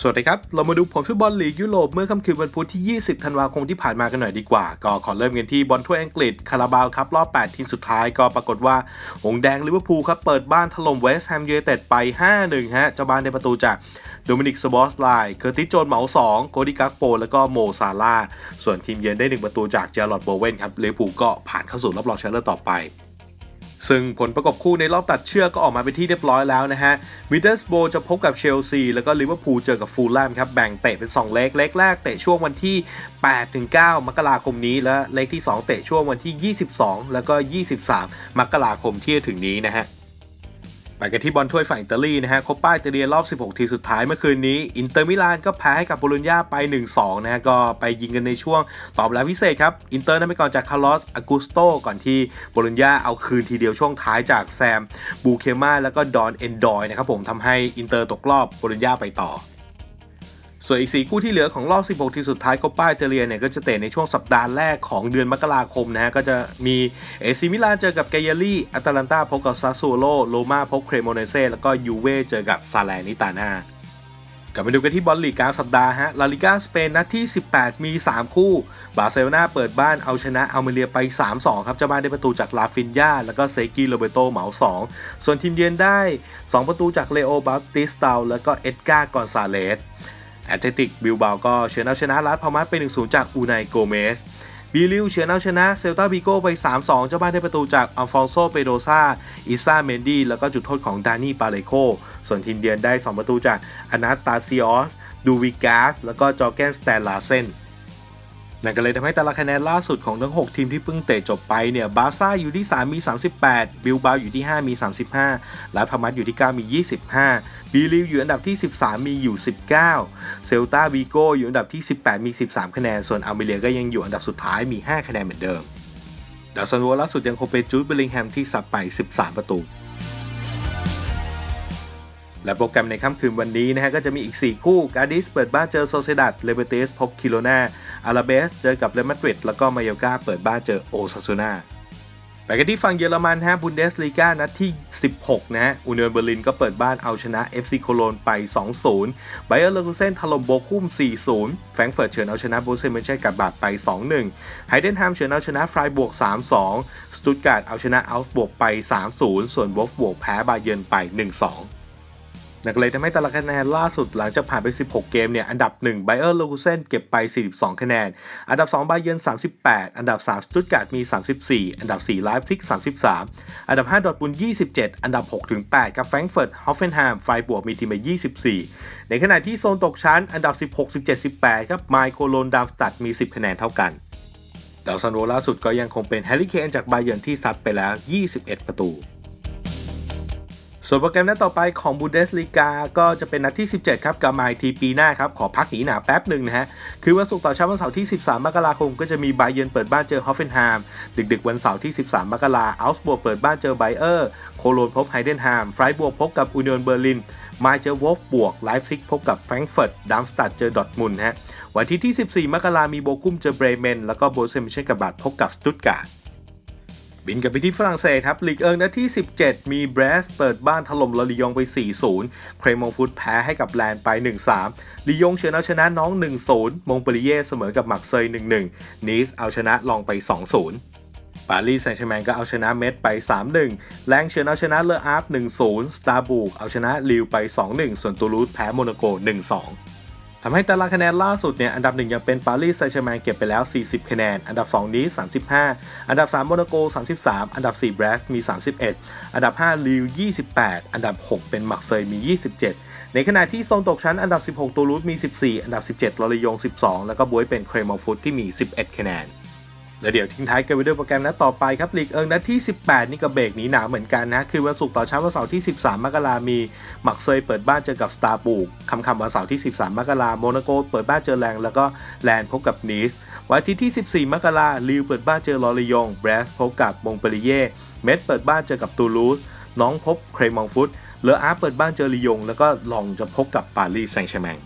สวัสดีครับ เรามาดูผลฟุตบอลลีกยุโรปเมื่อค่ำคืนวันพุธที่ 20 ธันวาคมที่ผ่านมากันหน่อยดีกว่า ก็ขอเริ่มกันที่บอลถ้วยอังกฤษคาราบาวครับรอบ 8 ทีมสุดท้ายก็ปรากฏว่า หงแดงลิเวอร์พูลครับเปิดบ้านถล่มเวสต์แฮมยูไนเต็ดไป 5-1 ฮะ เจ้าบ้านในประตูจากโดมินิกสบอสไลน์เคอร์ติสโจนเหมา 2 โกดิกักโป แล้วก็โมซาลาส่วนทีมเยือนได้ 1 ประตูจากเจอร์ลอดโบเวนครับลิเวอร์พูลก็ผ่านเข้าสู่รอบรองชนะเลิศต่อไป ซึ่งผลประกบคู่ในรอบตัดเชือกก็ออกมาเป็นที่เรียบร้อยแล้วนะฮะมิดเดิลสโบจะพบกับเชลซี แล้วก็ลิเวอร์พูลเจอกับฟูลแลมครับ แบ่งเตะเป็น 2 เล็กเล็กแรกเตะช่วงวันที่ 8-9 มกราคมนี้ และเล็กที่ 2 เตะช่วงวันที่ 22 แล้วก็ 23 มกราคมที่จะถึงนี้นะฮะ กันที่บอลถ้วยฝั่งอิตาลีนะฮะโคป้าอิตาเลียรอบ 16 ทีมสุดท้ายเมื่อคืนนี้ อินเตอร์มิลานก็แพ้ให้กับโบโลญญาไป 1-2 นะฮะก็ไปยิงกันในช่วงตอบแล้วพิเศษครับ อินเตอร์นำไปก่อนจากคาร์ลอสอากูสโตก่อนที่โบโลญญาเอาคืนทีเดียวช่วงท้ายจากแซมบูเคมาแล้วก็ดอนเอนดอยนะครับผมทำให้อินเตอร์ตกรอบโบโลญญาไปต่อ ส่วนอีก 4 คู่ที่เหลือของรอบ 16 ทีมสุดท้ายโคป้าอิตเลียเนี่ยก็จะเตะในช่วงสัปดาห์แรกของเดือนมกราคมนะฮะก็จะมีเอซิมิลานเจอกับไกยาลีอัตแลนตาพบกับซาซูโลโรมาพบเครโมเนเซ่แล้วก็ยูเว่เจอกับซาแลนิตาน่ากลับมาดูกันที่บอลลีกกลางสัปดาห์ฮะ ลาลิก้าสเปนนัดที่ 18 มี 3 คู่ บาร์เซโลนาเปิดบ้านเอาชนะอัลเมเรียไป 3-2 ครับเจ้าบ้านได้ประตูจากลาฟินยาแล้วก็เซกิโรเบโตเหมา 2 ส่วนทีมเยือนได้ 2 ประตูจากเลโอบาติสตาแล้วก็เอ็ดการ์กอนซาเลส แอตเลติกบิลบาก็เฉือนเอาชนะลาสพามาสไป1-0 จากอูไนโกเมสบิลิวเฉือนเอาชนะเซลตาบิโกไป 3-2 เจ้าบ้านได้ประตูจากอัลฟองโซเปโดซาอิซาเมนดีแล้วก็จุดโทษของดานี่ปาเลโค ส่วนทีมเยือนได้ 2 ประตูจากอนาตาซิออสดูวิกาสแล้วก็จอแกนสแตนลาเซน นั่นก็เลยทำให้แต่ละคะแนนล่าสุดของทั้ง 6 ทีมที่เพิ่งเตะจบไปเนี่ยบาซ่าอยู่ที่ 3 มี 38 บิลบาอยู่ที่ 5 มี 35และพามัสอยู่ที่ 9 มี 25 บีลิวอยู่อันดับที่ 13 มีอยู่ 19 เซลตาวีโกอยู่อันดับที่ 18 มี 13 คะแนน ส่วนอัลเมเรียก็ยังอยู่อันดับสุดท้ายมี 5 คะแนนเหมือนเดิมดาวซันโวล่าสุดยังคงเป็นจูดเบลลิงแฮมที่สับไป 13 ประตู และโปรแกรมในค่ำคืนวันนี้นะฮะก็จะมีอีก 4 คู่กาดิสเปิดบ้านเจอโซเซดัดเลเบเตสพบคิโลนาอาราเบสเจอกับเรอัลมาดริดแล้วก็มายอกาเปิดบ้านเจอโอซาซูนาไปกันที่ฝั่งเยอรมันฮะบุนเดสลีกานัดที่ 16 นะฮะอูเนียนเบอร์ลินก็เปิดบ้านเอาชนะ FC โคโลนไป 2-0 ไบเออร์เลกูเซนถล่มโบคุม 4-0 แฟรงก์เฟิร์ตเฉือนเอาชนะโบเซเมนเช่กับบาดไป 2-1 ไฮเดนแฮมเฉือนเอาชนะฟรายบวก 3-2 สตุตการ์ดเอาชนะอัลฟ์บวกไป 3-0 ส่วนวอฟบวกแพ้บาเยิร์นไป 1-2 นักเลยทำให้แต่ละคะแนนล่าสุดหลังจากผ่านไป 16 เกมเนี่ย อันดับ1ไบเออร์ลูคูเซนเก็บไป 42 คะแนน อันดับ2บาเยิร์น38 อันดับ3สตุตการ์ดมี 34 อันดับ4ไลฟ์ซิก33 อันดับ5ดอทมุนด์27 อันดับ6ถึง8กับแฟรงก์เฟิร์ตฮอฟเฟนแฮมไฟบวกมีทีมไป24 ในขณะที่โซนตกชั้น อันดับ 16 17 18ครับไมโครโลนดามสตัดมี 10 คะแนนเท่ากันดาวซันโวล่าสุดก็ยังคงเป็นแฮร์รี่เคนจากบาเยิร์นที่ซัดไปแล้ว 21 ประตู ส่วนโปรแกรมนัดต่อไปของบูเดสลีกาก็จะเป็นนัดที่ 17 ครับกับมาทีปีหน้าครับ ขอพักหนีหนาแป๊บหนึ่งนะฮะ คือวันศุกร์ต่อเช้าวันเสาร์ที่ 13 มกราคม ก็จะมีไบเยนเปิดบ้านเจอฮอฟเฟนไฮม์ดึกๆ วันเสาร์ที่ 13 มกราอัลส์บวกเปิดบ้านเจอไบเออร์ โคโลนพบไฮเดนไฮม์ไฟบวกพบกับอูเนียนเบอร์ลินไมเจอวอฟบวกไลฟ์ซิกพบกับแฟรงก์เฟิร์ตดัมสตัดเจอดอทมุนฮะวันที่ที่14มกรามีโบคุมเจอเบรเมนแล้วก็โบเซมิเชนกับบาดพบกับสตุตการ์ด บินกันไปที่ฝรั่งเศสครับลีกเอิงนัดที่ 17 มีเบรสเปิดบ้านถล่มลาลิยงไป 4-0 เครมองฟุตแพ้ให้กับแลนไป 1-3 ลียงเฉือนเอาชนะน้อง 1-0 มงเปรีเย่เสมอกับมักเซย 1-1 นีสเอาชนะลองไป 2-0ปารีสแซงต์แชร์แมงก็เอาชนะเมดไป 3-1แรงเฉือนเอาชนะเลออาร์ฟ1-0 สตาร์บูกเอาชนะลิวไป 2-1 ส่วนตูลูสแพ้โมนาโก 1-2 ทำให้ตารางคะแนนล่าสุดเนี่ยอันดับ 1 ยังเป็นปารีสแซงต์แชร์แมงเก็บไปแล้ว 40 คะแนน อันดับ 2 นี้ 35 อันดับ 3 โมนาโก 33 อันดับ 4 แบรสมี 31 อันดับ 5 ลิว 28 อันดับ 6 เป็นมักเซยมี 27 ในขณะที่โซนตกชั้นอันดับ 16 ตูรูสมี 14 อันดับ 17ลอริยง 12 แล้วก็บวยเป็นเครมอลฟุตที่มี 11 คะแนน และเดี๋ยวทิ้งท้ายกันไปด้วยโปรแกรมนัดต่อไปครับลีกเอิงนัดที่ 18 นี่ก็เบรกหนีหนาวเหมือนกันนะคือวันศุกร์ต่อเช้าวันเสาร์ที่ 13 มกรามีหมักเซยเปิดบ้านเจอกับสตาร์บูกคำคำวันเสาร์ที่ 13 มกราโมนาโกเปิดบ้านเจอแรงแล้วก็แลนพบกับนีสวันอาทิตย์ที่ 14 มกราลิวเปิดบ้านเจอลอริยงแบรสพบกับมงเปรีเย่เมดเปิดบ้านเจอกับตูลูสน้องพบเครมองฟุตเลออาร์เปิดบ้านเจอลียงแล้วก็ลองจะพบกับปารีสแซงต์แชร์แมง